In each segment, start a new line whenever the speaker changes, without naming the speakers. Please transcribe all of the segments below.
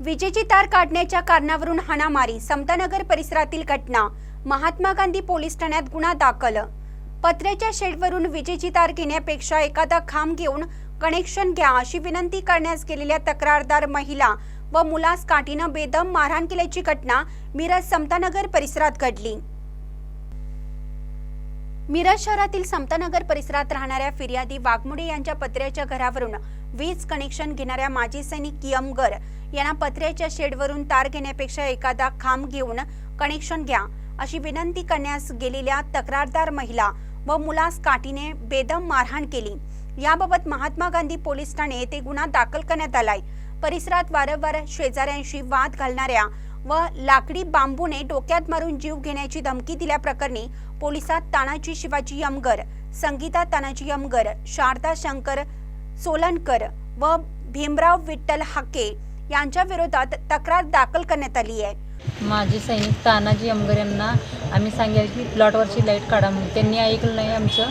विजेची तार काढण्याच्या कारणावरून हाणामारी समतानगर परिसरातील घटना. महात्मा गांधी पोलीस ठाण्यात गुन्हा दाखल. पत्र्याच्या शेडवरून विजेची तार घेण्यापेक्षा एखादा खांब घेऊन कनेक्शन घ्या अशी विनंती करण्यास गेलेल्या तक्रारदार महिला व मुलास काठीनं बेदम मारहाण केल्याची घटना मिरज समतानगर परिसरात घडली. मिरज शहरातील समतानगर परिसरात राहणाऱ्या फिर्यादी वाघमोडे यांच्या पत्र्याच्या घरावरून वीज कनेक्शन घेणाऱ्या माजी सैनिक कियमगर यांना पत्र्याच्या शेडवरून तार घेण्यापेक्षा एखादा खांब घेऊन कनेक्शन घ्या अशी विनंती करण्यास गेलेल्या तक्रारदार महिला व मुलास काठीने बेदम मारहाण केली. याबाबत महात्मा गांधी पोलीस ठाणे येथे गुन्हा दाखल करण्यात आलाय. परिसरात वारंवार शेजाऱ्यांशी वाद घालणाऱ्या व लाकडी बांबूने डोक्यात मारून जीव घेण्याची धमकी दिल्याप्रकरणी पोलिसात तानाजी शिवाजी यमगर संगीता तानाजी यमगर शारदा शंकर सोलनकर व भीमराव विठ्ठल हाके यांच्या विरोधात तक्रार दाखल करण्यात आली आहे.
माझे सैनिक तानाजी अमगर यांना आम्ही सांगितलं की प्लॉटवरची लाइट काढा म्हणून. त्यांनी ऐकलं नाही आमचं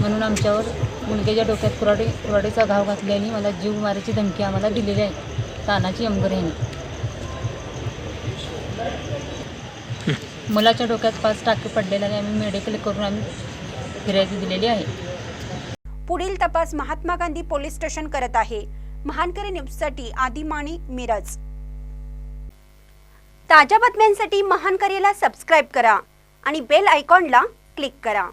म्हणून आमच्यावर मुलग्याच्या डोक्यात कुराडे कुराडेचा घाव घातल्याने मला जीव मारायची धमकी आम्हाला दिलेली आहे तानाजी अमगर यांनी. मुलाच्या डोक्यात पाच टाके पडलेले आणि आम्ही मेडिकल करून आम्ही फिर्यादी दिलेली आहे.
पुढील तपास महात्मा गांधी पोलीस स्टेशन करत आहे. महानकरी न्यूजसाठी आदिमाणी मिरज. ताज्या बातम्यांसाठी महानकरीला सबस्क्राईब करा आणि बेल आयकॉनला क्लिक करा.